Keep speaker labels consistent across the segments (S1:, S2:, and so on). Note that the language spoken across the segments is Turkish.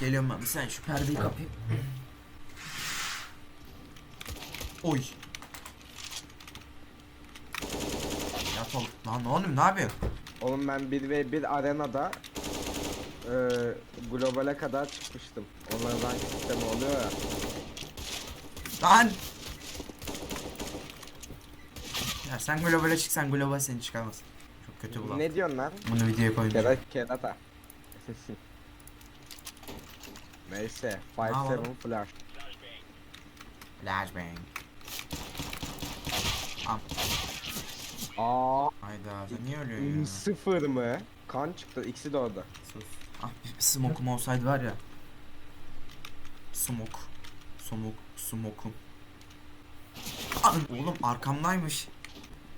S1: Geliyorum ben. Sen şu perdeyi kapayım. Oy. Yat oğlum. Lan oğlum ne yapıyorsun?
S2: Oğlum ben 1v1 arenada e, globale kadar çıkmıştım. Onların rank sistemi oluyor ya.
S1: Lan! Ya sen globale çıksan global seni çıkarmaz. Çok kötü bu lan.
S2: Ne diyorsun lan?
S1: Bunu videoya koymayacağım.
S2: Kerat kerata. Neyse. 5-7
S1: yapalım?
S2: flash.
S1: Flashbang. Am.
S2: Aa,
S1: Hayda sen niye ölüyorsun ya?
S2: sıfır mı? Kan çıktı. ikisi de orada.
S1: Sus. Ah bir smoke'um olsaydı var ya. Smoke. Smoke. Smoke'um. An oğlum arkamdaymış.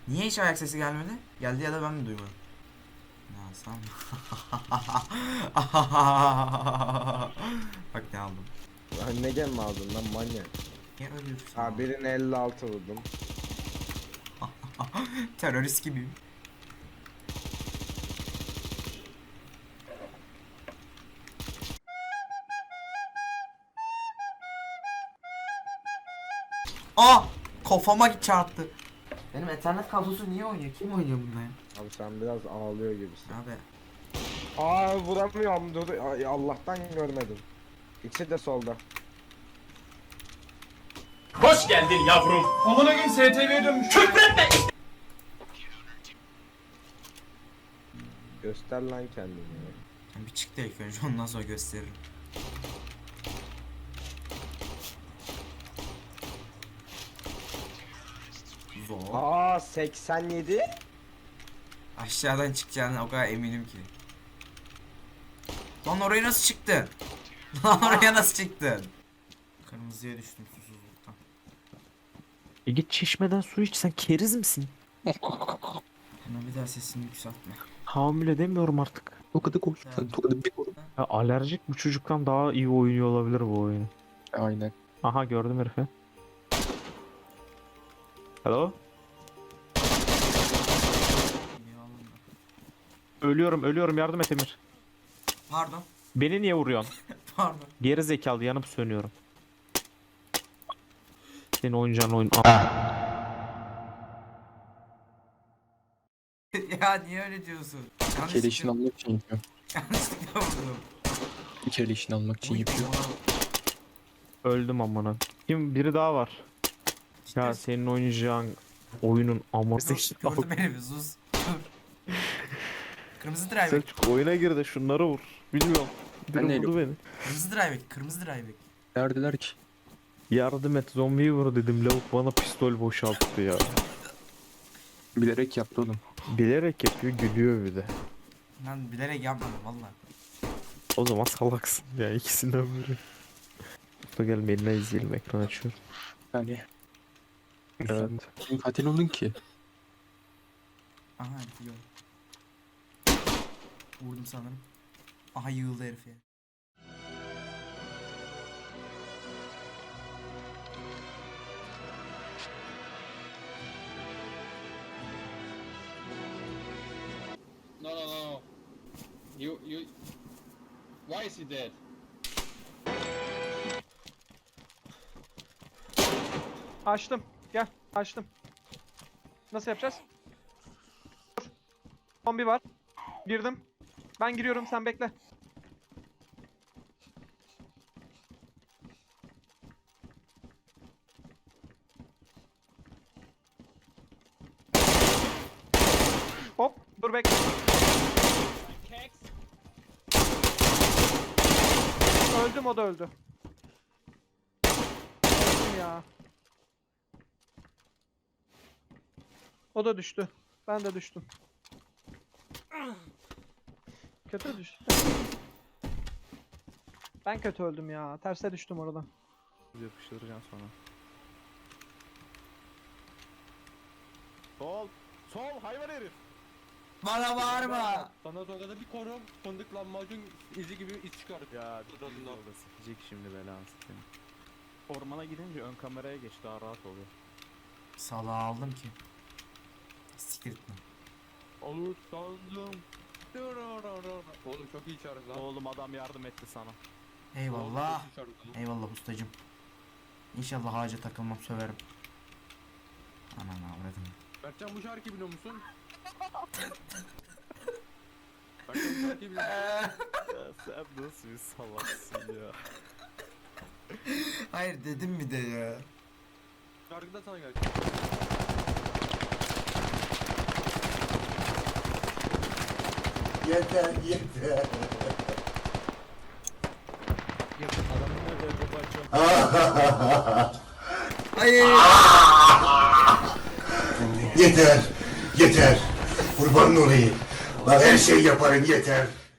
S1: Niye hiç ayak sesi gelmedi? Geldi ya da ben mi duymadım? Ne alsam? Bak ne aldım.
S2: Lan ne gem mi aldın lan manyak?
S1: Niye ölüyorsun?
S2: Ha birine 56 vurdum.
S1: Terörist gibiyim. Aa! Kafama çarptı. Benim ethernet kablosu niye oynuyor? Kim oynuyor bununla ya?
S2: Abi sen biraz ağlıyor gibisin.
S1: Abi.
S2: Aa vuramıyorum dur. Ay, Allah'tan görmedim. İkisi de solda.
S3: Hoş geldin yavrum. Amına gün STV'ye dönmüş. Küfretme.
S2: Göster lan kendini. ya.
S1: Ben bir çıktı ilk önce ondan sonra gösteririm. Zor.
S2: Aa 87.
S1: Aşağıdan çıkacağına o kadar eminim ki. Lan oraya nasıl çıktın? Lan oraya nasıl çıktın? Kırmızıya düştüm susuzluktan.
S4: E git çeşmeden su iç sen keriz misin?
S1: Bana bir daha sesini yükseltme.
S4: Hamile demiyorum artık.
S5: Tokadı koş. Sen tokadı bir koş.
S4: Ya alerjik bu çocuktan daha iyi oynuyor olabilir bu oyunu.
S5: Aynen.
S4: Aha gördüm herifi. Hello? Ölüyorum ölüyorum yardım et Emir.
S1: Pardon.
S4: Beni niye vuruyorsun?
S1: Pardon.
S4: Geri zekalı yanıp sönüyorum. Senin oynayacağın oyun.
S1: ya niye öyle diyorsun?
S5: Kele işini
S1: Yanlışlıkla,
S5: almak için yapıyor.
S1: yanlışlıkla vurdum.
S5: Bir kere işini almak için yapıyor.
S4: Öldüm amına. Kim biri daha var. Ya senin oynayacağın oyunun işte.
S1: Gördüm beni bir sus. Dur. Kırmızı drive.
S4: Selçuk oyuna gir de şunları vur. Bilmiyorum. Biri
S5: Ben neyle
S4: vurdu beni.
S1: Kırmızı drive. Kırmızı drive.
S5: Neredeler ki?
S4: Yardım et zombiyi vur dedim. Lavuk bana pistol boşalttı ya.
S5: Bilerek yaptı oğlum.
S4: Bilerek yapıyor gülüyor bir de.
S1: Ben bilerek yapmadım valla.
S4: O zaman salaksın ya ikisinden biri. Usta gel benimle izleyelim ekran açıyorum.
S5: Yani.
S4: Evet.
S5: Kim katil oldun ki?
S1: Aha yok. Vurdum sanırım. Aha yığıldı herif ya.
S6: No, no, no. You, you. Why is he dead?
S7: Açtım. Gel. Açtım. Nasıl yapacağız? Dur. Zombi var. Girdim. Ben giriyorum sen bekle. Hop. Dur bekle. Öldüm o da öldü. Ya. O da düştü. Ben de düştüm. Kötü düştü. Ben kötü öldüm ya. Terse düştüm oradan.
S4: Yapıştıracaksın sonra. Sol! Sol hayvan herif!
S1: Bana bağırma.
S6: Sana tokadı bir korum, fındık lahmacun izi gibi iz çıkar.
S4: Ya dur orada sikecek şimdi belanı seni. Ormana gidince ön kameraya geç daha rahat oluyor.
S1: Salağı aldım ki. Siktir etme.
S6: Olur sandım. Oğlum çok iyi çağırız lan.
S4: Oğlum adam yardım etti sana.
S1: Eyvallah. Eyvallah ustacım. İnşallah ağaca takılmam söverim. Anan avradım.
S6: Berkcan bu şarkıyı biliyor musun? Berkcan bu şarkıyı biliyor musun?
S4: Sen nasıl bir salaksın ya?
S1: Hayır dedim mi de ya.
S6: Şarkı da sana geldi.
S8: Yeter yeter.
S1: Hayır.
S8: Yeter. Yeter. Kurban olayım. Bak her şey yaparım yeter.